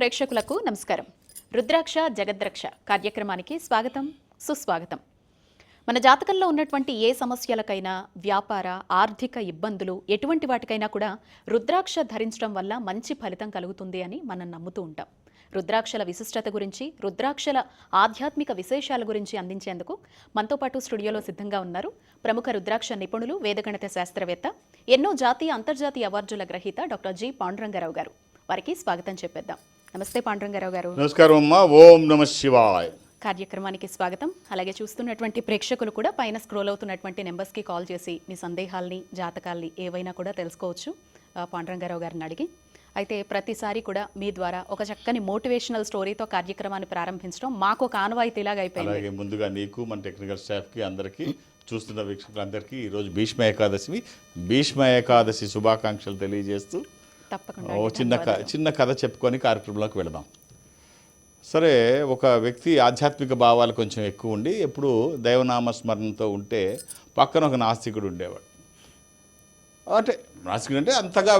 ప్రేక్షకులకు నమస్కారం. రుద్రాక్ష జగద్రక్ష కార్యక్రమానికి స్వాగతం సుస్వాగతం. మన జాతకంలో ఉన్నటువంటి ఏ సమస్యలకైనా వ్యాపార ఆర్థిక ఇబ్బందులు ఎటువంటి వాటికైనా కూడా రుద్రాక్ష ధరించడం వల్ల మంచి ఫలితం కలుగుతుంది అని మనం నమ్ముతూ ఉంటాం. రుద్రాక్షల విశిష్టత గురించి రుద్రాక్షల ఆధ్యాత్మిక విశేషాల గురించి అందించేందుకు మనతో పాటు స్టూడియోలో సిద్ధంగా ఉన్నారు ప్రముఖ రుద్రాక్ష నిపుణులు వేదగణిత శాస్త్రవేత్త ఎన్నో జాతీయ అంతర్జాతీయ అవార్డుల గ్రహీత డాక్టర్ జి. పాండురంగారావు గారు. వారికి స్వాగతం చెప్పేద్దాం. నమస్తే పాండురంగారావు గారు. నమస్కారం అమ్మా. ఓం నమ శివాయ్. కార్యక్రమానికి స్వాగతం. అలాగే చూస్తున్నటువంటి ప్రేక్షకులు కూడా పైన స్క్రోల్ అవుతున్నటువంటి నెంబర్స్కి కాల్ చేసి మీ సందేహాల్ని జాతకాల్ని ఏవైనా కూడా తెలుసుకోవచ్చు పాండురంగారావు గారిని అడిగి. అయితే ప్రతిసారి కూడా మీ ద్వారా ఒక చక్కని మోటివేషనల్ స్టోరీతో కార్యక్రమాన్ని ప్రారంభించడం మాకు ఒక ఆనవాయితీలాగా అయిపోయింది. అలాగే ముందుగా నీకు మన టెక్నికల్ స్టాఫ్కి అందరికీ చూస్తున్న వీక్షకులందరికీ ఈరోజు భీష్మ ఏకాదశి భీష్మ ఏకాదశి శుభాకాంక్షలు తెలియజేస్తూ తప్పకుండా ఓ చిన్న చిన్న కథ చెప్పుకొని కార్యక్రమంలోకి వెళదాం. సరే ఒక వ్యక్తి ఆధ్యాత్మిక భావాలు కొంచెం ఎక్కువ ఉండి ఎప్పుడు దైవనామ స్మరణతో ఉంటే పక్కన ఒక నాస్తికుడు ఉండేవాడు. అంటే నాస్తికుడు అంటే అంతగా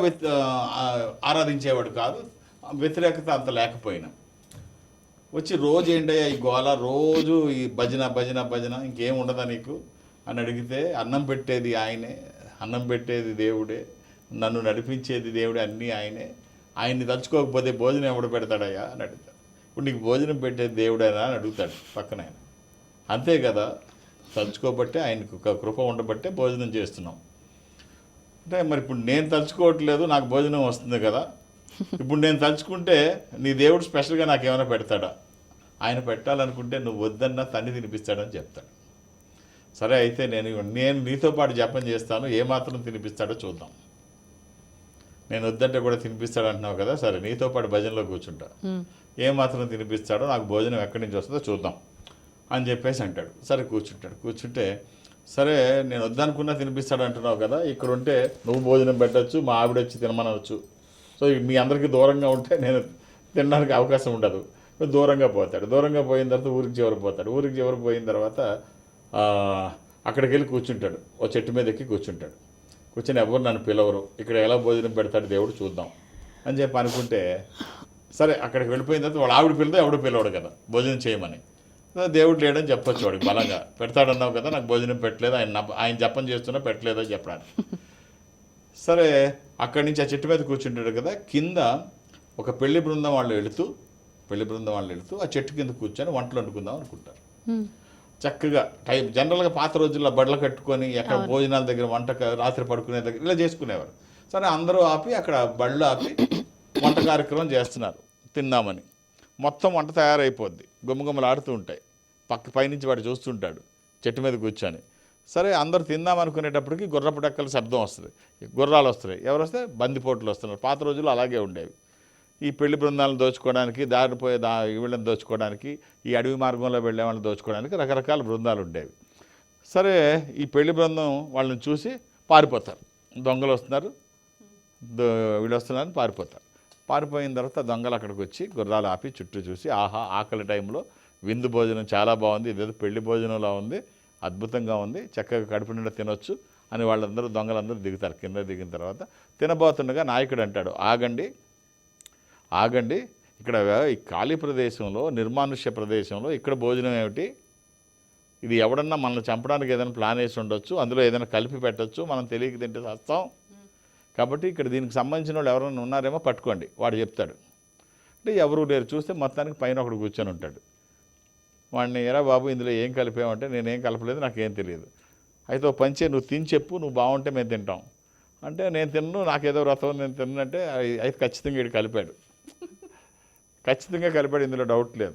ఆరాధించేవాడు కాదు వ్యతిరేకత అంత లేకపోయినా. వచ్చి రోజు ఏంటయ్యా ఈ గోల? రోజు ఈ భజన భజన భజన ఇంకేం ఉండదా నీకు? అని అడిగితే అన్నం పెట్టేది ఆయనే అన్నం పెట్టేది దేవుడే. నన్ను నడిపించేది దేవుడు అన్నీ ఆయనే. ఆయన్ని తలుచుకోకపోతే భోజనం ఎవడు పెడతాడయ్యా అని అడుగుతాడు. ఇప్పుడు నీకు భోజనం పెట్టేది దేవుడైనా అని అడుగుతాడు పక్కన ఆయన. అంతే కదా తలుచుకోబట్టే ఆయనకు ఒక కృప ఉండబట్టే భోజనం చేస్తున్నాం. అంటే మరి ఇప్పుడు నేను తలుచుకోవట్లేదు నాకు భోజనం వస్తుంది కదా. ఇప్పుడు నేను తలుచుకుంటే నీ దేవుడు స్పెషల్గా నాకు ఏమైనా పెడతాడా? ఆయన పెట్టాలనుకుంటే నువ్వు వద్దన్నా తన్ని తినిపిస్తాడని చెప్తాడు. సరే అయితే నేను నేను నీతో పాటు జపం చేస్తాను ఏమాత్రం తినిపిస్తాడో చూద్దాం. నేను వద్దంటే కూడా తినిపిస్తాడు అంటున్నావు కదా సరే నీతో పాటు భజనలో కూర్చుంటా. ఏమాత్రం తినిపిస్తాడో నాకు భోజనం ఎక్కడి నుంచి వస్తుందో చూద్దాం అని చెప్పేసి అంటాడు. సరే కూర్చుంటాడు. కూర్చుంటే సరే నేను వద్దనుకున్నా తినిపిస్తాడు అంటున్నావు కదా ఇక్కడ ఉంటే నువ్వు భోజనం పెట్టచ్చు మా ఆవిడ వచ్చి తినమనవచ్చు సో మీ అందరికీ దూరంగా ఉంటే నేను తినడానికి అవకాశం ఉండదు. దూరంగా పోతాడు. దూరంగా పోయిన తర్వాత ఊరికి చివరి పోతాడు. ఊరికి చివరి పోయిన తర్వాత అక్కడికి వెళ్ళి కూర్చుంటాడు. ఓ చెట్టు మీద ఎక్కి కూర్చుంటాడు. కూర్చొని ఎవరు నన్ను పిలవరు. ఇక్కడ ఎలా భోజనం పెడతాడు దేవుడు చూద్దాం అని చెప్పి అనుకుంటే సరే అక్కడికి వెళ్ళిపోయిన తర్వాత వాడు ఆవిడ పిల్లతో ఎవడు పిలవడు కదా భోజనం చేయమని. దేవుడు లేడని చెప్పొచ్చు వాడికి బలంగా. పెడతాడన్నావు కదా నాకు భోజనం పెట్టలేదు ఆయన ఆయన జపం చేస్తున్నా పెట్టలేదో చెప్పడానికి. సరే అక్కడి నుంచి ఆ చెట్టు మీద కూర్చుంటాడు కదా కింద ఒక పెళ్ళి బృందం వాళ్ళు వెళుతూ పెళ్ళి బృందం వాళ్ళు వెళుతూ ఆ చెట్టు కింద కూర్చొని వంటలు వండుకుందాం అనుకుంటారు. చక్కగా టైం జనరల్గా పాత రోజుల్లో బట్టలు కట్టుకొని ఎక్కడ భోజనాల దగ్గర వంట రాత్రి పడుకునే దగ్గర ఇలా చేసుకునేవారు. సరే అందరూ ఆపి అక్కడ బళ్ళు ఆపి వంట కార్యక్రమం చేస్తున్నారు తిందామని. మొత్తం వంట తయారైపోద్ది. గుమ్మగుమ్మలాడుతూ ఉంటాయి. పక్క పైనుంచి వాడు చూస్తుంటాడు చెట్టు మీద కూర్చొని. సరే అందరూ తిందాం అనుకునేటప్పటికి గుర్రపు డక్కల శబ్దం వస్తుంది. గుర్రాలు వస్తున్నాయి ఎవరు వస్తే బందిపోట్లు వస్తున్నారు. పాత రోజుల్లో అలాగే ఉండేవి. ఈ పెళ్ళి బృందాలను దోచుకోవడానికి దారిపోయే దా వీళ్ళని దోచుకోవడానికి ఈ అడవి మార్గంలో వెళ్ళే వాళ్ళని దోచుకోవడానికి రకరకాల బృందాలు ఉండేవి. సరే ఈ పెళ్ళి బృందం వాళ్ళని చూసి పారిపోతారు. దొంగలు వస్తున్నారు. దో- వీళ్ళు వస్తున్నారని పారిపోతారు. పారిపోయిన తర్వాత దొంగలు అక్కడికి వచ్చి గుర్రాలు ఆపి చుట్టూ చూసి ఆహా ఆకలి టైంలో విందు భోజనం చాలా బాగుంది ఇదేదో పెళ్ళి భోజనంలా ఉంది అద్భుతంగా ఉంది చక్కగా కడుపు నిండా తినొచ్చు అని వాళ్ళందరూ దొంగలందరూ దిగుతారు. కింద దిగిన తర్వాత తినబోతుండగా నాయకుడు అంటాడు ఆగండి ఆగండి. ఇక్కడ ఈ ఖాళీ ప్రదేశంలో నిర్మానుష్య ప్రదేశంలో ఇక్కడ భోజనం ఏమిటి? ఇది ఎవడన్నా మనల్ని చంపడానికి ఏదైనా ప్లాన్ వేసి ఉండొచ్చు అందులో ఏదైనా కలిపి పెట్టొచ్చు మనం తెలియక తింటే వస్తాం కాబట్టి ఇక్కడ దీనికి సంబంధించిన వాళ్ళు ఎవరైనా ఉన్నారేమో పట్టుకోండి వాడు చెప్తాడు. అంటే ఎవరు లేరు చూస్తే మొత్తానికి పైన ఒకడు కూర్చొని ఉంటాడు. వాడిని ఎరా బాబు ఇందులో ఏం కలిపామంటే నేనేం కలపలేదు నాకేం తెలియదు. అయితే ఓ పంచే నువ్వు తిని చెప్పు నువ్వు బాగుంటే మేము తింటాం. అంటే నేను తిన్ను నాకేదో వ్రతం నేను తిన్నంటే అయితే ఖచ్చితంగా వీడు కలిపాడు. ఖచ్చితంగా కలిపాడు ఇందులో డౌట్ లేదు.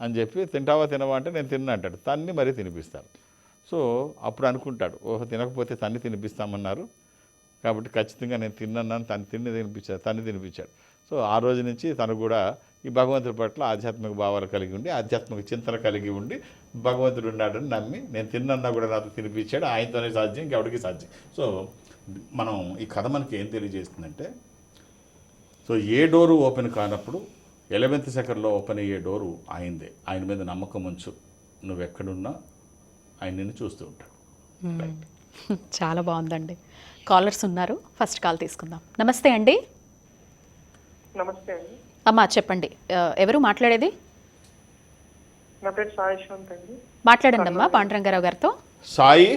అని చెప్పి తింటావా తినవా అంటే నేను తిన్నా అంటాడు. తన్ని మరీ తినిపిస్తాను సో అప్పుడు అనుకుంటాడు. ఓహో తినకపోతే తన్ని తినిపిస్తామన్నారు. కాబట్టి ఖచ్చితంగా నేను తిన్నాను తను తిన్ని తినిపించాడు తన్ని తినిపించాడు. సో ఆ రోజు నుంచి తను కూడా ఈ భగవంతుడి పట్ల ఆధ్యాత్మిక భావాలు కలిగి ఉండి ఆధ్యాత్మిక చింతన కలిగి ఉండి భగవంతుడు ఉన్నాడని నమ్మి నేను తిన్నన్నా కూడా నాతో తినిపించాడు. ఆయనతోనే సాధ్యం ఇంకెవడికి సాధ్యం. సో మనం ఈ కథ మనకి ఏం తెలియజేస్తుందంటే సో ఏ డోరు ఓపెన్ కానప్పుడు ఎలవెంత్ సెకండ్లో ఓపెన్ అయ్యే డోరు ఆయనదే ఆయన మీద నమ్మకం ఉంచు. నువ్వు ఎక్కడున్నా ఆయన నిన్ను చూస్తూ ఉంటాడు. చాలా బాగుందండి. కాలర్స్ ఉన్నారు. ఫస్ట్ కాల్ తీసుకుందాం. నమస్తే అండి. నమస్తే అండి. అమ్మా చెప్పండి. ఎవరు మాట్లాడేది? నా పేరు సాయి యశ్వంత్ అండి. మాట్లాడండి అమ్మా పాండురంగారావు గారితో. సాయి?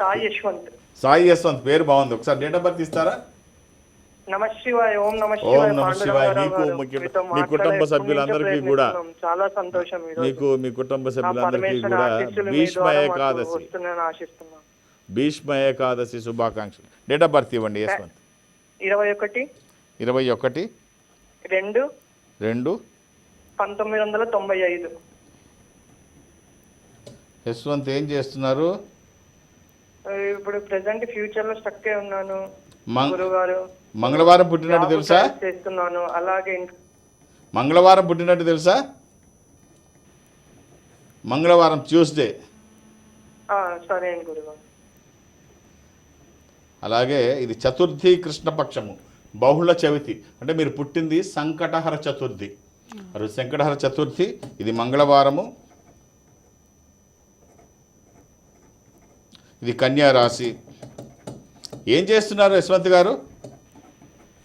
సాయి యశ్వంత్. సాయి యశ్వంత్ పేరు బాగుంది. ఒకసారి డేట్ ఆఫ్ బర్త్ ఇస్తారా? ఓం నమ శివాయ నీకు, మీ కుటుంబ సభ్యులందరికీ కూడా. చాలా సంతోషం. మీకు మీ కుటుంబ సభ్యులందరికీ కూడా భీష్మ ఏకాదశి. భీష్మ ఏకాదశి శుభాకాంక్షలు. డేట్ ఆఫ్ బర్త్ ఇవ్వండి యశ్వంత్ ఇరవై ఒకటి ఇరవై ఒకటి రెండు రెండు పంతొమ్మిది వందల తొంభై ఐదు. యశ్వంత్ ఏం చేస్తున్నారు? ఇప్పుడు ప్రెసెంట్ ఫ్యూచర్లో స్టక్ అయి ఉన్నాను. గురుగారు. మంగళవారం పుట్టినట్టు తెలుసా? చేస్తున్నాను. అలాగే మంగళవారం పుట్టినట్టు తెలుసా? మంగళవారం ట్యూస్డే. సరే అండి అలాగే ఇది చతుర్థి కృష్ణపక్షము బహుళ చవితి. అంటే మీరు పుట్టింది సంకటహర చతుర్థి. మరి సంకటహర చతుర్థి ఇది మంగళవారము. ఇది కన్యా రాశి ఏం చేస్తున్నారు యశ్వంత్ గారు?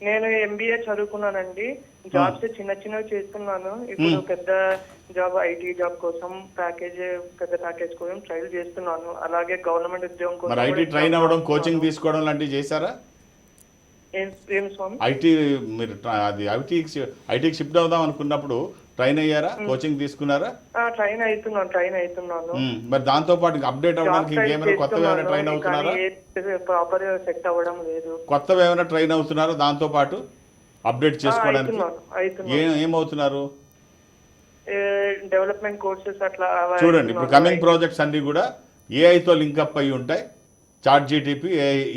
నేను ఎంబీఏ చదువుకున్నానండి. జాబ్స్ చిన్న చిన్నవి చేస్తున్నాను. ఇప్పుడు పెద్ద జాబ్ ఐటీ జాబ్ కోసం ప్యాకేజ్ పెద్ద ప్యాకేజ్ కోసం ట్రైల్ చేస్తున్నాను. అలాగే గవర్నమెంట్ ఉద్యోగం కోసం ఐటీ ట్రైన్ అవ్వడం. కోచింగ్ తీసుకోవడం లాంటివి చేశారా? ఏం స్వామి? ఐటీ మీరు అది ఐటీకి ఐటీకి షిఫ్ట్ అవుదాం అనుకున్నప్పుడు ట్రైన్ అయ్యారా కోచింగ్ తీసుకున్నారా? ట్రైన్ అవుతున్నాను ట్రైన్ అవుతున్నాను మరి దాంతో పాటు అప్డేట్ ట్రైల్ ఇంకేమైనా కొత్తవి ఏమైనా ట్రైన్ అవుతున్నారా? ప్రాపర్ సెట్ అవ్వడం లేదు. కొత్తవి ఏమైనా ట్రైన్ అవుతున్నారా? దాంతో పాటు అప్డేట్ చేసుకోవడానికి ఏమవుతున్నారు? డెవలప్మెంట్ కోర్సెస్ అట్లా చూడండి ఇప్పుడు. కమింగ్ ప్రాజెక్ట్స్ అన్నీ కూడా ఏఐతో లింకప్ అయి ఉంటాయి. చాట్ జీటీపీ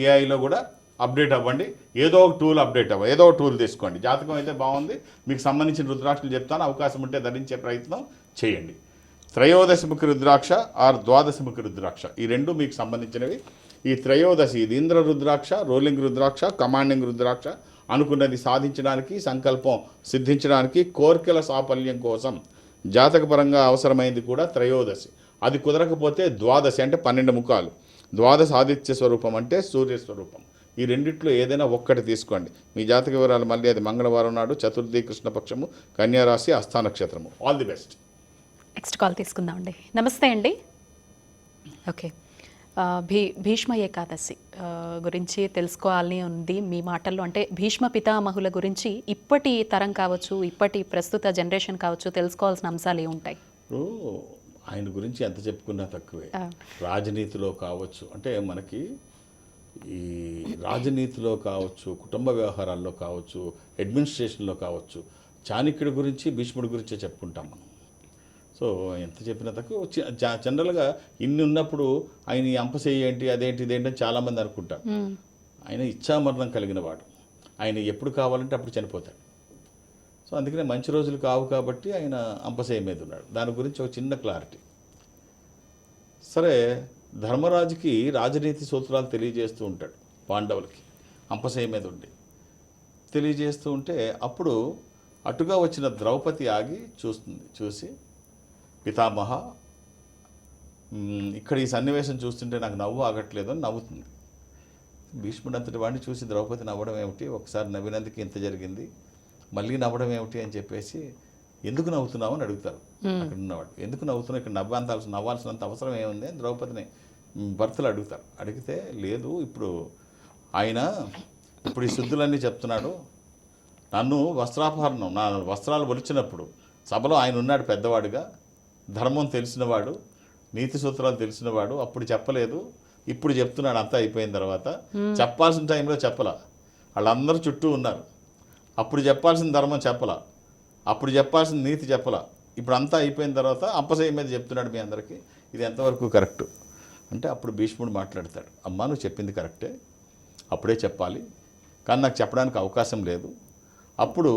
ఏఐలో కూడా అప్డేట్ అవ్వండి. ఏదో ఒక టూల్ అప్డేట్ అవ్వ ఏదో ఒక టూల్ తీసుకోండి. జాతకం అయితే బాగుంది. మీకు సంబంధించిన రుద్రాక్షలు చెప్తాను. అవకాశం ఉంటే ధరించే ప్రయత్నం చేయండి. త్రయోదశముఖి రుద్రాక్ష ఆర్ ద్వాదశముఖి రుద్రాక్ష? ఈ రెండు మీకు సంబంధించినవి. ఈ త్రయోదశి ఇది ఇంద్ర రుద్రాక్ష రోలింగ్ రుద్రాక్ష కమాండింగ్ రుద్రాక్ష అనుకున్నది సాధించడానికి సంకల్పం సిద్ధించడానికి కోర్కెల సాఫల్యం కోసం. జాతకపరంగా అవసరమైంది కూడా త్రయోదశి. అది కుదరకపోతే ద్వాదశి అంటే పన్నెండు ముఖాలు. ద్వాదశ ఆదిత్య స్వరూపం అంటే సూర్య స్వరూపం. ఈ రెండిట్లో ఏదైనా ఒక్కటి తీసుకోండి. మీ జాతక వివరాలు మళ్ళీ అది మంగళవారం నాడు చతుర్థి కృష్ణపక్షము కన్యారాశి అస్థా నక్షత్రము all the best next call తీసుకుందామండి. నమస్తే అండి. ఓకే భీ భీష్మ ఏకాదశి గురించి తెలుసుకోవాలని ఉంది మీ మాటల్లో. అంటే భీష్మ పితామహుల గురించి ఇప్పటి తరం కావచ్చు ఇప్పటి ప్రస్తుత జనరేషన్ కావచ్చు తెలుసుకోవాల్సిన అంశాలు ఏముంటాయి ఇప్పుడు ఆయన గురించి ఎంత చెప్పుకున్నా తక్కువే. రాజనీతిలో కావచ్చు. అంటే మనకి ఈ రాజనీతిలో కావచ్చు కుటుంబ వ్యవహారాల్లో కావచ్చు అడ్మినిస్ట్రేషన్లో కావచ్చు చాణక్యుడి గురించి భీష్ముడి గురించే చెప్పుకుంటాం మనం. సో ఎంత చెప్పినా తక్కువ జనరల్గా ఇన్ని ఉన్నప్పుడు ఆయన ఏంటి అదేంటి ఇదేంటి అని చాలామంది అనుకుంటారు. ఆయన ఇచ్చామరణం కలిగిన వాడు. ఆయన ఎప్పుడు కావాలంటే అప్పుడు చనిపోతాడు. సో అందుకనే మంచి రోజులు కావు కాబట్టి ఆయన అంపసేయ మీద ఉన్నాడు. దాని గురించి ఒక చిన్న క్లారిటీ. సరే ధర్మరాజుకి రాజనీతి సూత్రాలు తెలియజేస్తూ ఉంటాడు పాండవులకి అంపసేయ మీద ఉండి. తెలియజేస్తూ ఉంటే అప్పుడు అటుగా వచ్చిన ద్రౌపది ఆగి చూస్తుంది చూసి పితామహ ఇక్కడ ఈ సన్నివేశం చూస్తుంటే నాకు నవ్వు ఆగట్లేదు అని నవ్వుతుంది. భీష్ముడు అంతటి వాడిని చూసి ద్రౌపది నవ్వడం ఏమిటి? ఒకసారి నవ్వినందుకు ఇంత జరిగింది మళ్ళీ నవ్వడం ఏమిటి? అని చెప్పేసి ఎందుకు నవ్వుతున్నావు? అని అడుగుతారు. అక్కడ ఉన్నవాడు ఎందుకు నవ్వుతున్నావు? ఇక్కడ నవ్వాల్సిన నవ్వాల్సినంత అవసరం ఏముంది? అని ద్రౌపదిని భర్తలు అడుగుతారు. అడిగితే లేదు ఇప్పుడు ఆయన ఇప్పుడు ఈ శుద్ధులన్నీ చెప్తున్నాడు. నన్ను వస్త్రాపహరణం నా వస్త్రాలు ఒలిచినప్పుడు సభలో ఆయన ఉన్నాడు పెద్దవాడుగా. ధర్మం తెలిసినవాడు నీతి సూత్రాలు తెలిసినవాడు. అప్పుడు చెప్పలేదు. ఇప్పుడు చెప్తున్నాడు. అంతా అయిపోయిన తర్వాత చెప్పాల్సిన టైంలో చెప్పలా. వాళ్ళందరూ చుట్టూ ఉన్నారు. అప్పుడు చెప్పాల్సిన ధర్మం చెప్పలా. అప్పుడు చెప్పాల్సిన నీతి చెప్పలా. ఇప్పుడు అంతా అయిపోయిన తర్వాత అంపశయ్య మీద చెప్తున్నాడు మీ అందరికీ ఇది ఎంతవరకు కరెక్ట్? అంటే అప్పుడు భీష్ముడు మాట్లాడతాడు అమ్మా నువ్వు చెప్పింది కరెక్టే అప్పుడే చెప్పాలి కానీ నాకు చెప్పడానికి అవకాశం లేదు. అప్పుడు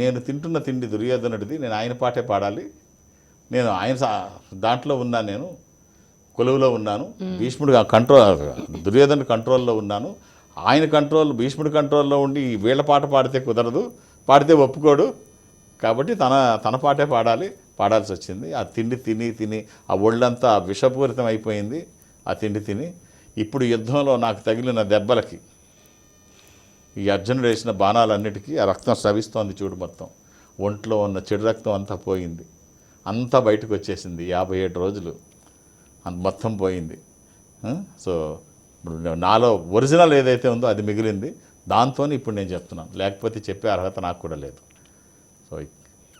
నేను తింటున్న తిండి దుర్యోధనుడిది నేను ఆయన పాటే పాడాలి నేను ఆయన దాంట్లో ఉన్నాను నేను కొలువులో ఉన్నాను భీష్ముడు కంట్రోల్ దుర్యోధనుడి కంట్రోల్లో ఉన్నాను ఆయన కంట్రోల్ భీష్ముడి కంట్రోల్లో ఉండి వీళ్ళ పాట పాడితే కుదరదు పాడితే ఒప్పుకోడు కాబట్టి తన తన పాటే పాడాలి పాడాల్సి వచ్చింది. ఆ తిండి తిని తిని ఆ ఒళ్ళంతా విషపూరితం అయిపోయింది ఆ తిండి తిని. ఇప్పుడు యుద్ధంలో నాకు తగిలిన దెబ్బలకి ఈ అర్జునుడు వేసిన బాణాలన్నిటికీ ఆ రక్తం స్రవిస్తోంది చూడు మొత్తం. ఒంట్లో ఉన్న చెడు రక్తం అంతా పోయింది. అంతా బయటకు వచ్చేసింది. యాభై ఏడు రోజులు అంత మొత్తం పోయింది. సో నాలో ఒరిజినల్ ఏదైతే ఉందో అది మిగిలింది. దాంతో ఇప్పుడు నేను చెప్తున్నాను. లేకపోతే చెప్పే అర్హత నాకు కూడా లేదు. సో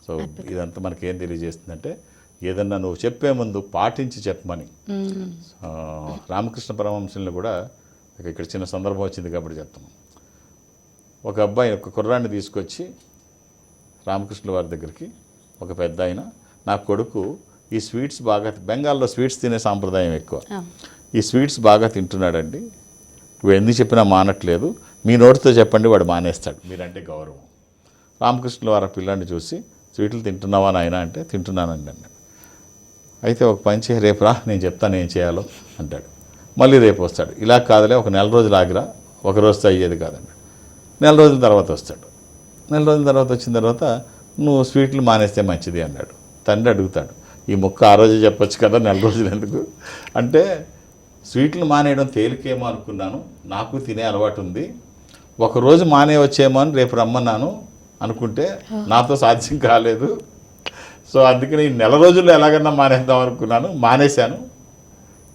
సో ఇదంతా మనకేం తెలియజేస్తుందంటే ఏదన్నా నువ్వు చెప్పే ముందు పాటించి చెప్పమని. రామకృష్ణ పరమహంసంలో కూడా ఇక ఇక్కడ చిన్న సందర్భం వచ్చింది కాబట్టి చెప్తున్నాం ఒక అబ్బాయి ఒక కుర్రాన్ని తీసుకొచ్చి రామకృష్ణ వారి దగ్గరికి ఒక పెద్ద ఆయన నా కొడుకు ఈ స్వీట్స్ బాగా బెంగాల్లో స్వీట్స్ తినే సాంప్రదాయం ఎక్కువ. ఈ స్వీట్స్ బాగా తింటున్నాడండి. నువ్వు ఎన్ని చెప్పినా మానట్లేదు. మీ నోటితో చెప్పండి వాడు మానేస్తాడు. మీరంటే గౌరవం. రామకృష్ణుల వారి పిల్లాన్ని చూసి స్వీట్లు తింటున్నావా నాయన? అంటే తింటున్నానండి అన్నాడు. అయితే ఒక పని చేయి రేపు రా నేను చెప్తాను ఏం చేయాలో అంటాడు. మళ్ళీ రేపు వస్తాడు. ఇలా కాదులే ఒక నెల రోజులు ఆగిరా ఒక రోజుతో అయ్యేది కాదండి. నెల రోజుల తర్వాత వస్తాడు. నెల రోజుల తర్వాత వచ్చిన తర్వాత నువ్వు స్వీట్లు మానేస్తే మంచిది అన్నాడు. తండ్రి అడుగుతాడు. ఈ ముక్క ఆ రోజే చెప్పొచ్చు కదా నెల రోజులు ఎందుకు? అంటే స్వీట్లు మానేయడం తేలికేమో అనుకున్నాను. నాకు తినే అలవాటు ఉంది. ఒకరోజు మానే వచ్చేమో అని రేపు రమ్మన్నాను. అనుకుంటే నాతో సాధ్యం కాలేదు. సో అందుకని ఈ నెల రోజుల్లో ఎలాగన్నా మానేద్దాం అనుకున్నాను. మానేశాను.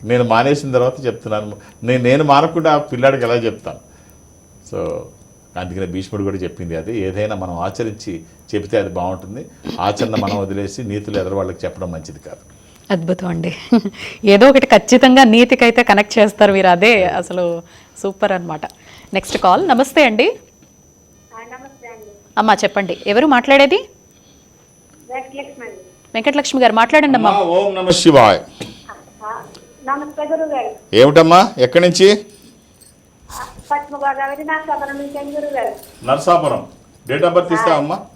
నేను మానేసిన తర్వాత చెప్తున్నాను. నేను నేను మానకుండా ఆ పిల్లాడికి ఎలా చెప్తాను? సో అందుకనే భీష్ముడు కూడా చెప్పింది అది. ఏదైనా మనం ఆచరించి చెబితే అది బాగుంటుంది. ఆచరణ మనం వదిలేసి నీతులు ఎదరవాళ్ళకి చెప్పడం మంచిది కాదు. అద్భుతం అండి. ఏదో ఒకటి ఖచ్చితంగా నీతికైతే కనెక్ట్ చేస్తారు మీరు. అదే అసలు సూపర్ అనమాట నెక్స్ట్ కాల్. నమస్తే అండి. అమ్మా చెప్పండి. ఎవరు మాట్లాడేది? వెంకటలక్ష్మి గారు మాట్లాడండి అమ్మా. ఓం నమ శివాయ్. ఏమిటమ్మా ఎక్కడి నుంచి? నరసాపురం డేట్ ఆఫ్ బర్త్ ఇస్తావమ్మా?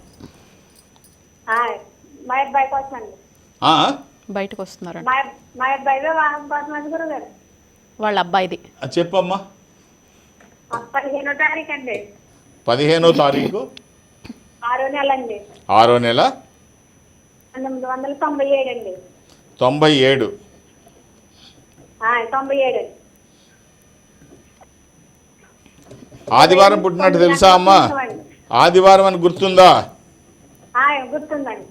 బయటకు గారు వాళ్ళ అబ్బాయిది. చెప్పమ్మా. ఆ, పదిహేనో తారీఖు అండి. పదిహేనో తారీఖు. ఆరో నెల అండి ఆరో నెల? పంతొమ్మిది వందల తొంభై ఏడు అండి. తొంభై ఏడు. ఆ, తొంభై ఏడు. అండి ఆదివారం పుట్టినట్టు తెలుసా అమ్మా? ఆదివారం అని గుర్తుందా? గుర్తుందండి.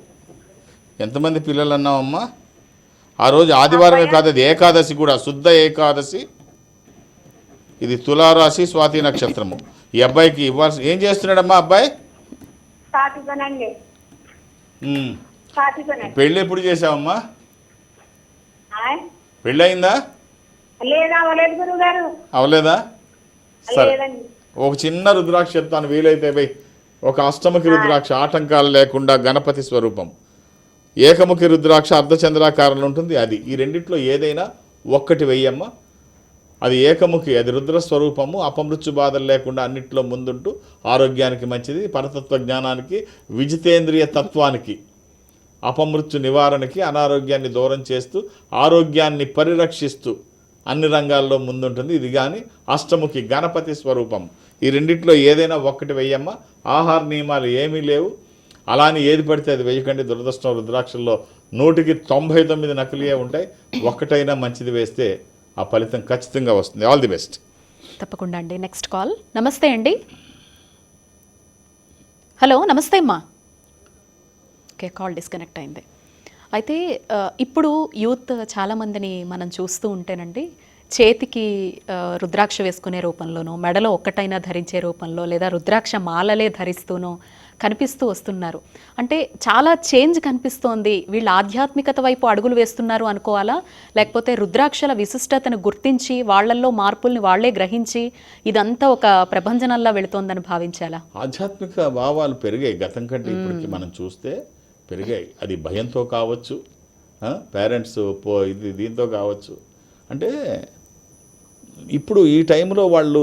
ఎంతమంది పిల్లలు అన్నావమ్మా? ఆ రోజు ఆదివారమే కాదు అది ఏకాదశి కూడా శుద్ధ ఏకాదశి. ఇది తులారాశి స్వాతి నక్షత్రము. ఈ అబ్బాయికి ఇవ్వాల్సి ఏం చేస్తున్నాడమ్మా అబ్బాయి? పెళ్ళి ఎప్పుడు చేసావమ్మా? లేదు గురువు గారు అవలేదా సరే. ఒక చిన్న రుద్రాక్ష చెప్తాను వీలైతే పోయి. ఒక అష్టముఖి రుద్రాక్ష ఆటంకాలు లేకుండా గణపతి స్వరూపం. ఏకముఖి రుద్రాక్ష అర్ధచంద్రాకారంలో ఉంటుంది అది. ఈ రెండిట్లో ఏదైనా ఒక్కటి వెయ్యమ్మ. అది ఏకముఖి అది రుద్ర స్వరూపము అపమృత్యు బాధలు లేకుండా అన్నిట్లో ముందుంటూ ఆరోగ్యానికి మంచిది పరతత్వ జ్ఞానానికి విజితేంద్రియ తత్వానికి అపమృత్యు నివారణకి అనారోగ్యాన్ని దూరం చేస్తూ ఆరోగ్యాన్ని పరిరక్షిస్తూ అన్ని రంగాల్లో ముందుంటుంది. ఇది కానీ అష్టముఖి గణపతి స్వరూపం. ఈ రెండిట్లో ఏదైనా ఒక్కటి వెయ్యమ్మ. ఆహార నియమాలు ఏమీ లేవు. అలాని ఏది పడితే అది వేయకండి దురదృష్టం రుద్రాక్షల్లో నూటికి తొంభై తొమ్మిది నకిలీయే ఉంటాయి. ఒక్కటైనా మంచిది వేస్తే ఆ ఫలితం ఖచ్చితంగా వస్తుంది. ఆల్ ది బెస్ట్ తప్పకుండా అండి. నెక్స్ట్ కాల్ నమస్తే అండి. హలో నమస్తే అమ్మా. ఓకే కాల్ డిస్కనెక్ట్ అయింది. అయితే ఇప్పుడు యూత్ చాలామందిని మనం చూస్తూ ఉంటేనండి చేతికి రుద్రాక్ష వేసుకునే రూపంలోనో మెడలో ఒక్కటైనా ధరించే రూపంలో లేదా రుద్రాక్ష మాలలే ధరిస్తూనో కనిపిస్తూ వస్తున్నారు. అంటే చాలా చేంజ్ కనిపిస్తోంది. వీళ్ళు ఆధ్యాత్మికత వైపు అడుగులు వేస్తున్నారు అనుకోవాలా? లేకపోతే రుద్రాక్షల విశిష్టతను గుర్తించి వాళ్ళల్లో మార్పుల్ని వాళ్ళే గ్రహించి ఇదంతా ఒక ప్రభంజనంలా వెళుతోందని భావించాలా? ఆధ్యాత్మిక భావాలు పెరిగాయి. గతం కంటే ఇప్పటికి మనం చూస్తే పెరిగాయి. అది భయంతో కావచ్చు పేరెంట్స్ పో ఇది దీంతో కావచ్చు. అంటే ఇప్పుడు ఈ టైంలో వాళ్ళు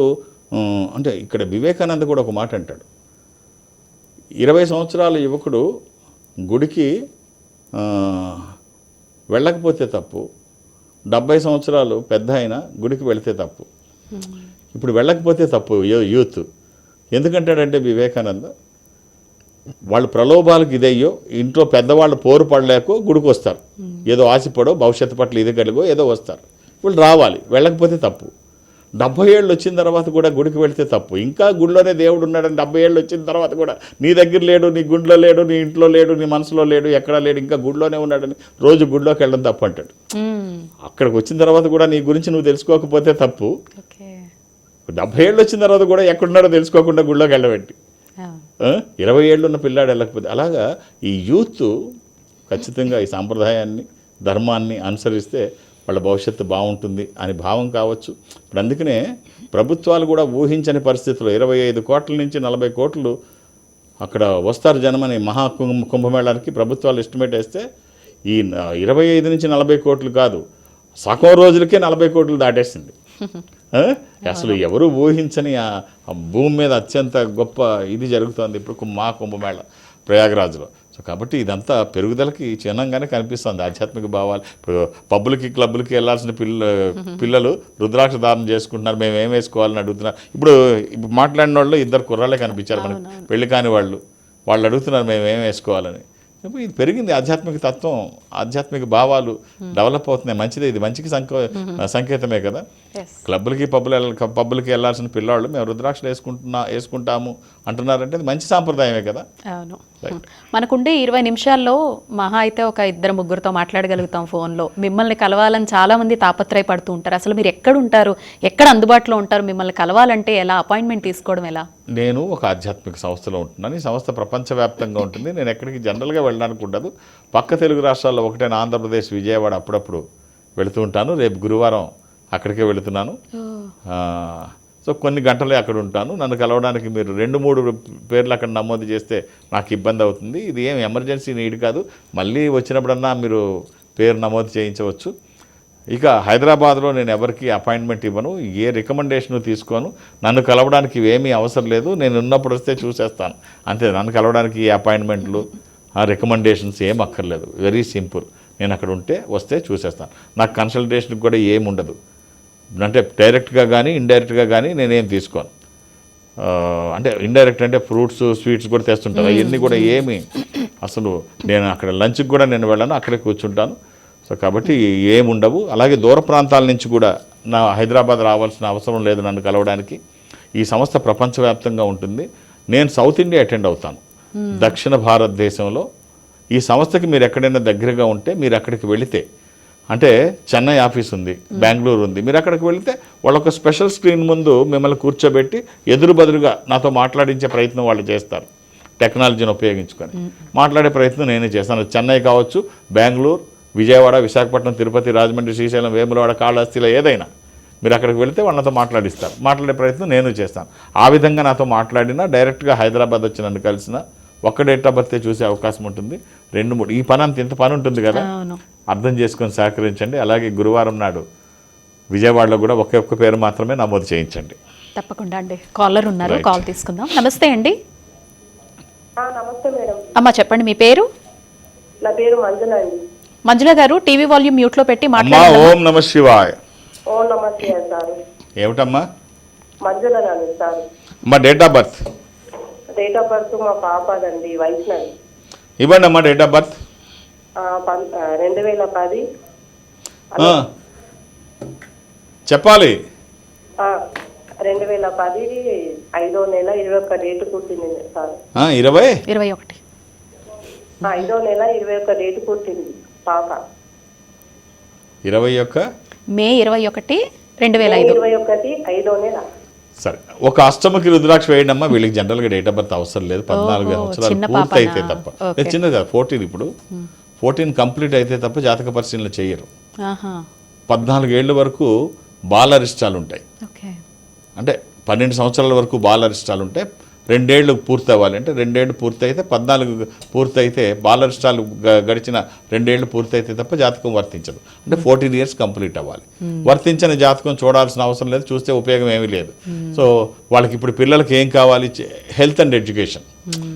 అంటే ఇక్కడ వివేకానంద కూడా ఒక మాట అంటాడు. ఇరవై సంవత్సరాల యువకుడు గుడికి వెళ్ళకపోతే తప్పు. డెబ్బై సంవత్సరాలు పెద్ద అయినా గుడికి వెళితే తప్పు. ఇప్పుడు వెళ్ళకపోతే తప్పు యూత్. ఎందుకంటాడంటే వివేకానంద వాళ్ళు ప్రలోభాలకు ఇదయ్యో ఇంట్లో పెద్దవాళ్ళు పోరు పడలేకో గుడికి వస్తారు. ఏదో ఆశపడో భవిష్యత్తు పట్ల ఇది కలిగో ఏదో వస్తారు. వీళ్ళు రావాలి వెళ్ళకపోతే తప్పు. డెబ్బై ఏళ్ళు వచ్చిన తర్వాత కూడా గుడికి వెళ్తే తప్పు. ఇంకా గుడిలోనే దేవుడు ఉన్నాడని డెబ్బై ఏళ్ళు వచ్చిన తర్వాత కూడా నీ దగ్గర లేడు నీ గుడిలో లేడు నీ ఇంట్లో లేడు నీ మనసులో లేడు ఎక్కడా లేడు ఇంకా గుడిలోనే ఉన్నాడని రోజు గుడిలోకి వెళ్ళడం తప్పు అంటాడు. అక్కడికి వచ్చిన తర్వాత కూడా నీ గురించి నువ్వు తెలుసుకోకపోతే తప్పు. డెబ్బై ఏళ్ళు వచ్చిన తర్వాత కూడా ఎక్కడున్నాడో తెలుసుకోకుండా గుడిలోకి వెళ్ళబెట్టి? ఇరవై ఏళ్ళు ఉన్న పిల్లాడు వెళ్ళకపోతే అలాగా ఈ యూత్ ఖచ్చితంగా ఈ సాంప్రదాయాన్ని ధర్మాన్ని అనుసరిస్తే వాళ్ళ భవిష్యత్తు బాగుంటుంది అని భావం కావచ్చు. ఇప్పుడు అందుకనే ప్రభుత్వాలు కూడా ఊహించని పరిస్థితుల్లో ఇరవై ఐదు కోట్ల నుంచి నలభై కోట్లు అక్కడ వస్తారు జనమని మహా కుంభ కుంభమేళానికి ప్రభుత్వాలు ఎస్టిమేట్ వేస్తే ఈ ఇరవై ఐదు నుంచి నలభై కోట్లు కాదు. సగం రోజులకే నలభై కోట్లు దాటేసింది? అసలు ఎవరు ఊహించని ఆ భూమి మీద అత్యంత గొప్ప ఇది జరుగుతోంది. ఇప్పుడు కు- మా కుంభమేళ ప్రయాగరాజ్లో. సో కాబట్టి ఇదంతా పెరుగుదలకి చిహ్నంగానే కనిపిస్తుంది. ఆధ్యాత్మిక భావాలు. ఇప్పుడు పబ్బులకి క్లబ్బులకి వెళ్ళాల్సిన పిల్ల పిల్లలు రుద్రాక్ష ధారణ చేసుకుంటున్నారు. మేము ఏం వేసుకోవాలని అడుగుతున్నారు. ఇప్పుడు ఇప్పుడు మాట్లాడిన వాళ్ళు ఇద్దరు కుర్రాళ్ళే కనిపించారు మనకి. పెళ్ళి కాని వాళ్ళు. వాళ్ళు అడుగుతున్నారు మేము ఏం వేసుకోవాలని. ఇది పెరిగింది ఆధ్యాత్మిక తత్వం ఆధ్యాత్మిక భావాలు డెవలప్ అవుతున్నాయి. మంచిదే ఇది మంచికి సంకే సంకేతమే కదా. క్లబ్బులకి పబ్బులు పబ్బులకి వెళ్ళాల్సిన పిల్లవాళ్ళు మేము రుద్రాక్షలు వేసుకుంటున్నా వేసుకుంటాము అంటున్నారంటే అది మంచి సాంప్రదాయమే కదా. అవును. మనకుండే ఇరవై నిమిషాల్లో మహా అయితే ఒక ఇద్దరు ముగ్గురితో మాట్లాడగలుగుతాం ఫోన్లో. మిమ్మల్ని కలవాలని చాలా మంది తాపత్రయపడుతూ ఉంటారు. అసలు మీరు ఎక్కడ ఉంటారు ఎక్కడ అందుబాటులో ఉంటారు? మిమ్మల్ని కలవాలంటే ఎలా? అపాయింట్మెంట్ తీసుకోవడం ఎలా? నేను ఒక ఆధ్యాత్మిక సంస్థలో ఉంటున్నాను. ఈ సంస్థ ప్రపంచవ్యాప్తంగా ఉంటుంది. నేను ఎక్కడికి జనరల్గా వెళ్ళడానికి ఉండదు. పక్క తెలుగు రాష్ట్రాల్లో ఒకటైన ఆంధ్రప్రదేశ్ విజయవాడ అప్పుడప్పుడు వెళుతూ ఉంటాను. రేపు గురువారం అక్కడికే వెళుతున్నాను. సో కొన్ని గంటలే అక్కడ ఉంటాను. నన్ను కలవడానికి మీరు రెండు మూడు పేర్లు అక్కడ నమోదు చేస్తే నాకు ఇబ్బంది అవుతుంది. ఇది ఏం ఎమర్జెన్సీ నీడ్ కాదు. మళ్ళీ వచ్చినప్పుడన్నా మీరు పేరు నమోదు చేయించవచ్చు. ఇక హైదరాబాద్లో నేను ఎవరికి అపాయింట్మెంట్ ఇవ్వను ఏ రికమెండేషన్ తీసుకోను నన్ను కలవడానికి ఇవేమీ అవసరం లేదు నేను ఉన్నప్పుడు వస్తే చూసేస్తాను. అంతే నన్ను కలవడానికి ఈ అపాయింట్మెంట్లు ఆ రికమెండేషన్స్ ఏం అక్కర్లేదు. Very simple. నేను అక్కడ ఉంటే వస్తే చూసేస్తాను. నాకు కన్సల్టేషన్కి కూడా ఏమి ఉండదు. అంటే డైరెక్ట్గా కానీ ఇండైరెక్ట్గా కానీ నేనేం తీసుకోను. అంటే ఇండైరెక్ట్ అంటే ఫ్రూట్స్ స్వీట్స్ కూడా తెస్తుంటాను. అవన్నీ కూడా ఏమి అసలు నేను అక్కడ లంచ్కి కూడా నేను వెళ్ళను అక్కడే కూర్చుంటాను. సో కాబట్టి ఏమి ఉండవు అలాగే దూర ప్రాంతాల నుంచి కూడా నా హైదరాబాద్ రావాల్సిన అవసరం లేదు నన్ను కలవడానికి. ఈ సంస్థ ప్రపంచవ్యాప్తంగా ఉంటుంది. నేను సౌత్ ఇండియా అటెండ్ అవుతాను. దక్షిణ భారతదేశంలో. ఈ సంస్థకి మీరు ఎక్కడైనా దగ్గరగా ఉంటే మీరు అక్కడికి వెళితే అంటే చెన్నై ఆఫీస్ ఉంది బెంగళూరు ఉంది మీరు అక్కడికి వెళితే వాళ్ళు ఒక స్పెషల్ స్క్రీన్ ముందు మిమ్మల్ని కూర్చోబెట్టి ఎదురు బదురుగా నాతో మాట్లాడించే ప్రయత్నం వాళ్ళు చేస్తారు. టెక్నాలజీని ఉపయోగించుకొని. మాట్లాడే ప్రయత్నం నేనే చేస్తాను. చెన్నై కావచ్చు బెంగళూరు విజయవాడ విశాఖపట్నం తిరుపతి రాజమండ్రి శ్రీశైలం వేములవాడ కాళహస్తిలో ఏదైనా మీరు అక్కడికి వెళితే వాళ్ళతో మాట్లాడిస్తారు. మాట్లాడే ప్రయత్నం నేను చేస్తాను. ఆ విధంగా నాతో మాట్లాడినా డైరెక్ట్గా హైదరాబాద్ వచ్చి నన్ను కలిసిన ఒక్క డేట్ ఆఫ్ బర్త్ చూసే అవకాశం ఉంటుంది. రెండు మూడు ఈ పని అంత ఇంత పని ఉంటుంది కదా? అర్థం చేసుకొని సహకరించండి. అలాగే గురువారం నాడు విజయవాడలో కూడా ఒకే ఒక్క పేరు మాత్రమే నమోదు చేయించండి. తప్పకుండా అండి. కాలర్ ఉన్నారు. కాల్ తీసుకుందాం. నమస్తే అండి. నమస్తే మేడం. అమ్మ చెప్పండి మీ పేరు? నా పేరు మంజుల అండి. మంజుల గారు టీవీ వాల్యూమ్ మ్యూట్లో పెట్టి అమ్మా మాట్లాడండి ఓం నమ శివాయ. ఓ నమస్తే సార్ ఏమిటమ్మా? మంజుల నాని సార్ అమ్మా date of birth. Date of birth మా పాపదండి వైష్ణవి. ఇవ్వండి అమ్మా డేట్ ఆఫ్ బర్త్. రెండు వేల పది. చెప్పాలి. ఆ, రెండు వేల పది ఐదో నెల ఇరవై ఒక్క డేట్ పుట్టింది సార్. ఆ, ఇరవై? ఇరవై ఒకటి. ఆ, ఐదో నెల ఇరవై ఒక్క డేట్ పుట్టింది. పాప ఇరవై యొక్క మే ఇరవై ఒకటి రెండు వేల ఐదు. ఇరవై ఒకటి ఐదో నెల. సరే ఒక అష్టమకి రుద్రాక్ష వేయండి అమ్మా వీళ్ళకి జనరల్గా డేట్ ఆఫ్ బర్త్ అవసరం లేదు. పద్నాలుగు సంవత్సరాలు చిన్న పూర్తి? అయితే తప్ప. చిన్నది కాదు ఫోర్టీన్ ఇప్పుడు. ఫోర్టీన్ కంప్లీట్ అయితే తప్ప జాతక పరిశీలన చేయరు. ఆహా. పద్నాలుగేళ్ళ వరకు బాలరిష్టాలు ఉంటాయి ఓకే. అంటే పన్నెండు సంవత్సరాల వరకు బాలరిష్టాలు ఉంటే రెండేళ్ళు పూర్తి అవ్వాలి అంటే రెండేళ్ళు పూర్తి అయితే పద్నాలుగు పూర్తి అయితే బాలరిష్టాలు గ- గడిచిన రెండేళ్ళు పూర్తి అయితే తప్ప జాతకం వర్తించదు. అంటే ఫోర్టీన్ ఇయర్స్ కంప్లీట్ అవ్వాలి. వర్తించని జాతకం చూడాల్సిన అవసరం లేదు. చూస్తే ఉపయోగం ఏమీ లేదు. సో వాళ్ళకి ఇప్పుడు పిల్లలకి ఏం కావాలి? Health and education.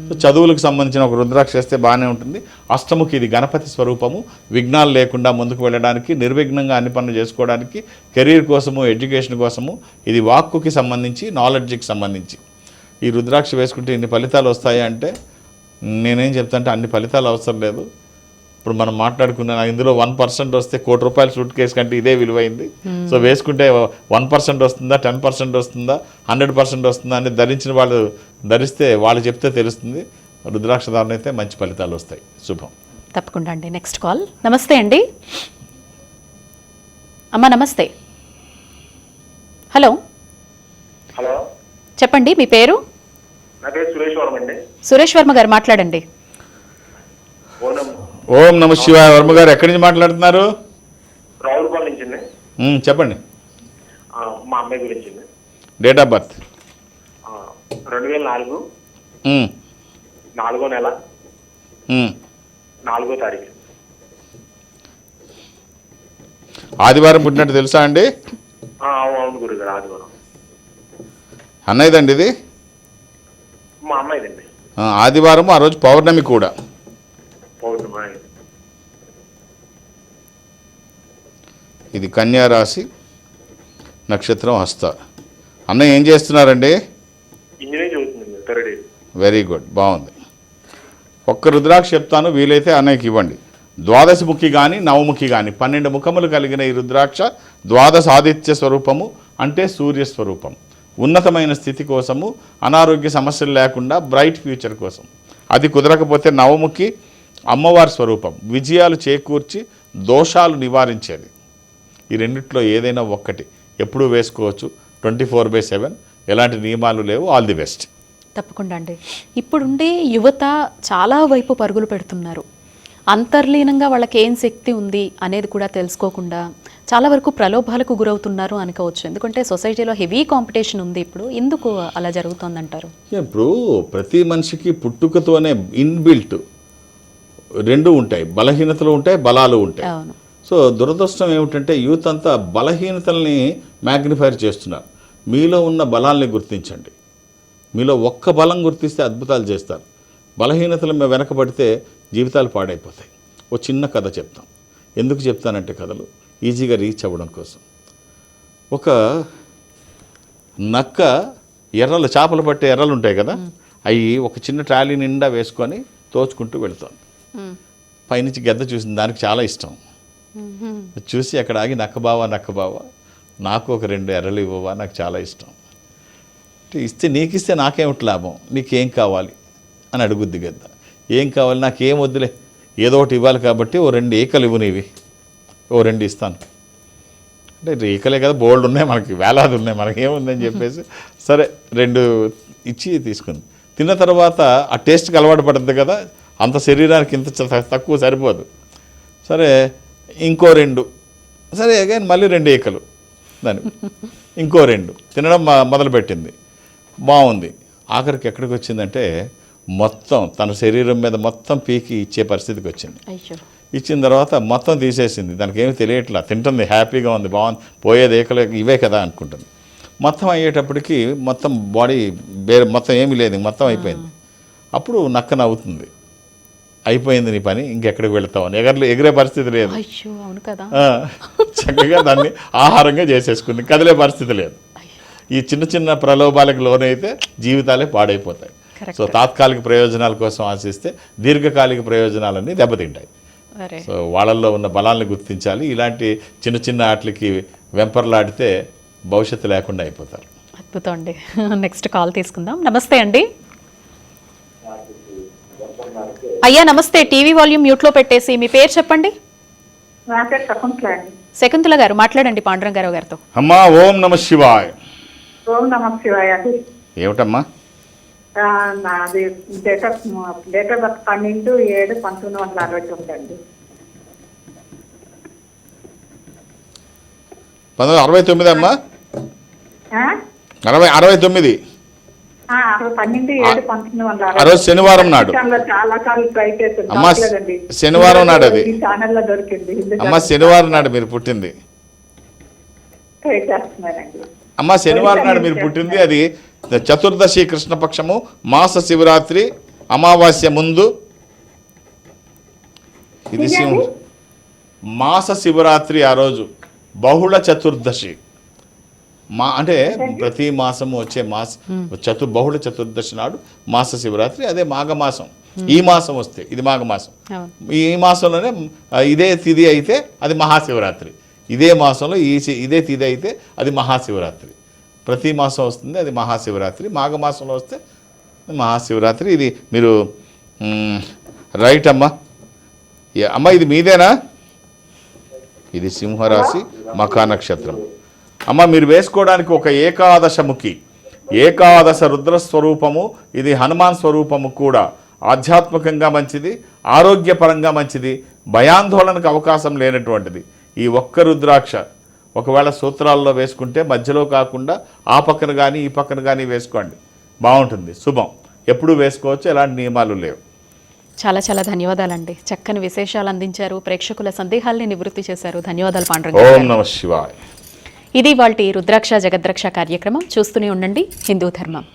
సో చదువులకు సంబంధించిన ఒక రుద్రాక్ష చేస్తే బాగానే ఉంటుంది. అష్టముకి ఇది గణపతి స్వరూపము. విఘ్నాలు లేకుండా ముందుకు వెళ్ళడానికి నిర్విఘ్నంగా అన్ని పనులు చేసుకోవడానికి కెరీర్ కోసము ఎడ్యుకేషన్ కోసము ఇది వాక్కుకి సంబంధించి నాలెడ్జ్కి సంబంధించి. ఈ రుద్రాక్ష వేసుకుంటే ఇన్ని ఫలితాలు వస్తాయి అంటే నేనేం చెప్తా అంటే అన్ని ఫలితాలు అవసరం లేదు. ఇప్పుడు మనం మాట్లాడుకున్న ఇందులో వన్ పర్సెంట్ వస్తే కోటి రూపాయల సూట్ కేసు కంటే ఇదే విలువైంది. సో వేసుకుంటే వన్ పర్సెంట్ వస్తుందా టెన్ పర్సెంట్ వస్తుందా హండ్రెడ్ పర్సెంట్ వస్తుందా అని ధరించిన వాళ్ళు ధరిస్తే వాళ్ళు చెప్తే తెలుస్తుంది. రుద్రాక్ష ధారణ అయితే మంచి ఫలితాలు వస్తాయి. శుభం. తప్పకుండా అండి. నెక్స్ట్ కాల్ నమస్తే అండి. అమ్మా నమస్తే. హలో హలో చెప్పండి మీ పేరు? నా పేరు సురేష్ వర్మ అండి. సురేష్ వర్మ గారు మాట్లాడండి. ఓం నమ. శివాయ వర్మ గారు ఎక్కడి నుంచి మాట్లాడుతున్నారు? చెప్పండి. మా అమ్మాయి గురించి డేట్ ఆఫ్ బర్త్ ఆ, రెండు వేల నాలుగు నాలుగో నెల. నాలుగో తారీఖు. ఆదివారం పుట్టినట్టు తెలుసా అండి? ఆ, అవును అవును గురుగారు ఆదివారం. అన్నయ్యదండి ఇది? మా అమ్మాయిదండి ఆదివారం ఆ రోజు పౌర్ణమి కూడా. పౌర్ణమి. ఇది కన్యా రాశి నక్షత్రం హస్త. అన్నయ్య ఏం చేస్తున్నారండి? వెరీ గుడ్ బాగుంది. ఒక్క రుద్రాక్ష చెప్తాను వీలైతే అన్నయ్యకి ఇవ్వండి. ద్వాదశ ముఖి కానీ నవముఖి కానీ పన్నెండు ముఖములు కలిగిన ఈ రుద్రాక్ష ద్వాదశ ఆదిత్య స్వరూపము అంటే సూర్య స్వరూపం ఉన్నతమైన స్థితి కోసము అనారోగ్య సమస్యలు లేకుండా బ్రైట్ ఫ్యూచర్ కోసం. అది కుదరకపోతే నవముఖి అమ్మవారి స్వరూపం. విజయాలు చేకూర్చి దోషాలు నివారించేది. ఈ రెండిట్లో ఏదైనా ఒక్కటి. ఎప్పుడూ వేసుకోవచ్చు. Twenty four by seven. ఎలాంటి నియమాలు లేవు. All the best. తప్పకుండా అండి. ఇప్పుడుండే యువత చాలా వైపు పరుగులు పెడుతున్నారు. అంతర్లీనంగా వాళ్ళకి ఏం శక్తి ఉంది అనేది కూడా తెలుసుకోకుండా చాలా వరకు ప్రలోభాలకు గురవుతున్నారు అనుకోవచ్చు. ఎందుకంటే సొసైటీలో హెవీ కాంపిటీషన్ ఉంది ఇప్పుడు. ఎందుకు అలా జరుగుతోందంటారు? ఇప్పుడు ప్రతి మనిషికి పుట్టుకతోనే ఇన్బిల్ట్ రెండు ఉంటాయి. బలహీనతలు ఉంటాయి బలాలు ఉంటాయి. సో దురదృష్టం ఏమిటంటే యూత్ అంతా బలహీనతల్ని మ్యాగ్నిఫైర్ చేస్తున్నారు. మీలో ఉన్న బలాల్ని గుర్తించండి. మీలో ఒక్క బలం గుర్తిస్తే అద్భుతాలు చేస్తారు. బలహీనతలు మేము వెనకబడితే జీవితాలు పాడైపోతాయి. ఓ చిన్న కథ చెప్తాం. ఎందుకు చెప్తానంటే కథలు? ఈజీగా రీచ్ అవ్వడం కోసం. ఒక నక్క ఎర్రలు చేపలు పట్టే ఎర్రలు ఉంటాయి కదా అవి ఒక చిన్న ట్రాలీ నిండా వేసుకొని తోచుకుంటూ వెళుతుంది. పైనుంచి గెద్ద చూసింది దానికి చాలా ఇష్టం. చూసి అక్కడ ఆగి నక్కబావా నక్కబావా నాకు ఒక రెండు ఎర్రలు ఇవ్వవా నాకు చాలా ఇష్టం. ఇస్తే నీకు ఇస్తే నాకేమిటి లాభం? నీకేం కావాలి? అని అడుగుద్ది గద్ద. ఏం కావాలి? నాకేం వద్దులే. ఏదో ఒకటి ఇవ్వాలి కాబట్టి ఓ రెండు ఏకలు ఇవ్వు నీవి. ఓ రెండు ఇస్తాను. అంటే ఈకలే కదా బోల్డ్ ఉన్నాయి మనకి వేలాది ఉన్నాయి మనకి ఏముందని చెప్పేసి. సరే రెండు ఇచ్చి తీసుకుంది. తిన్న తర్వాత ఆ టేస్ట్కి అలవాటు పడుతుంది కదా అంత శరీరానికి ఇంత తక్కువ సరిపోదు. సరే ఇంకో రెండు. సరే అగైన్ మళ్ళీ రెండు ఈకలు. దాని ఇంకో రెండు. తినడం మొదలుపెట్టింది. బాగుంది. ఆఖరికి ఎక్కడికి వచ్చిందంటే మొత్తం తన శరీరం మీద మొత్తం పీకి ఇచ్చే పరిస్థితికి వచ్చింది ఇచ్చిన తర్వాత మొత్తం తీసేసింది. దానికి ఏమీ తెలియట్లా. తింటుంది హ్యాపీగా ఉంది బాగుంది. పోయేది ఏకలే ఇవే కదా అనుకుంటుంది. మొత్తం అయ్యేటప్పటికి మొత్తం బాడీ వేరే మొత్తం ఏమీ లేదు మొత్తం అయిపోయింది. అప్పుడు నక్క నవ్వుతుంది. అయిపోయింది నీ పని ఇంకెక్కడికి వెళ్తావు అని. ఎగరలే ఎగిరే పరిస్థితి లేదు. చక్కగా దాన్ని ఆహారంగా చేసేసుకుంది. కదిలే పరిస్థితి లేదు. ఈ చిన్న చిన్న ప్రలోభాలకు లోనైతే జీవితాలే పాడైపోతాయి. సో తాత్కాలిక ప్రయోజనాల కోసం ఆశిస్తే దీర్ఘకాలిక ప్రయోజనాలన్నీ దెబ్బతింటాయి. సో వాళ్ళల్లో ఉన్న బలాల్ని గుర్తించాలి. ఇలాంటి చిన్న చిన్న ఆటలకి వెంపర్లాడితే భవిష్యత్తు లేకుండా అయిపోతారు. అద్భుతం అండి. నెక్స్ట్ కాల్ తీసుకుందాం. నమస్తే అండి. అయ్యా నమస్తే. టీవీ వాల్యూమ్ మ్యూట్లో పెట్టేసి మీ పేరు చెప్పండి? నా పేరు శకుంతల గారు మాట్లాడండి పాండురంగారావు గారితో. అమ్మా ఓం నమ శివాయ్. ఓం నమ శివాయ ఏమిటమ్మా? నాది date of date of birth పన్నెండు ఏడు పంతొమ్మిది వందల అరవై తొమ్మిది అండి. పంతొమ్మిది అరవై తొమ్మిది అమ్మా? అరవై అరవై తొమ్మిది. అరవై శనివారం నాడు. అమ్మా. శనివారం నాడు అది. అమ్మ శనివారం నాడు మీరు పుట్టింది. అమ్మ శనివారం నాడు మీరు పుట్టింది అది. చతుర్దశి కృష్ణపక్షము మాస శివరాత్రి అమావాస్య ముందు. ఇది శివ మాస శివరాత్రి ఆ రోజు బహుళ చతుర్దశి. మా అంటే ప్రతి మాసము వచ్చే మాస చతు బహుళ చతుర్దశి నాడు మాస శివరాత్రి అదే మాఘమాసం. ఈ మాసం వస్తే ఇది మాఘమాసం. అవును. ఈ మాసంలోనే ఇదే తిథి అయితే అది మహాశివరాత్రి. ఇదే మాసంలో ఈ ఇదే తిథి అయితే అది మహాశివరాత్రి. ప్రతి మాసం వస్తుంది అది మహాశివరాత్రి. మాఘమాసంలో వస్తే మహాశివరాత్రి. ఇది మీరు రైట్ అమ్మా. అమ్మ ఇది మీదేనా? ఇది సింహరాశి మకా నక్షత్రం. అమ్మ మీరు వేసుకోవడానికి ఒక ఏకాదశముఖి ఏకాదశ రుద్ర స్వరూపము ఇది హనుమాన్ స్వరూపము కూడా. ఆధ్యాత్మికంగా మంచిది ఆరోగ్యపరంగా మంచిది భయాందోళనకు అవకాశం లేనటువంటిది. ఈ ఒక్క రుద్రాక్ష ఒకవేళ సూత్రాల్లో వేసుకుంటే మధ్యలో కాకుండా ఆ పక్కన కానీ ఈ పక్కన కానీ వేసుకోండి. బాగుంటుంది. శుభం. ఎప్పుడు వేసుకోవచ్చు ఎలాంటి నియమాలు లేవు. చాలా చాలా ధన్యవాదాలండి. చక్కని విశేషాలు అందించారు. ప్రేక్షకుల సందేహాల్ని నివృత్తి చేశారు. ధన్యవాదాలు పాండురంగ శివాయ. ఇది వాళ్ళ రుద్రాక్ష జగద్రక్ష కార్యక్రమం. చూస్తూనే ఉండండి. హిందూ ధర్మం.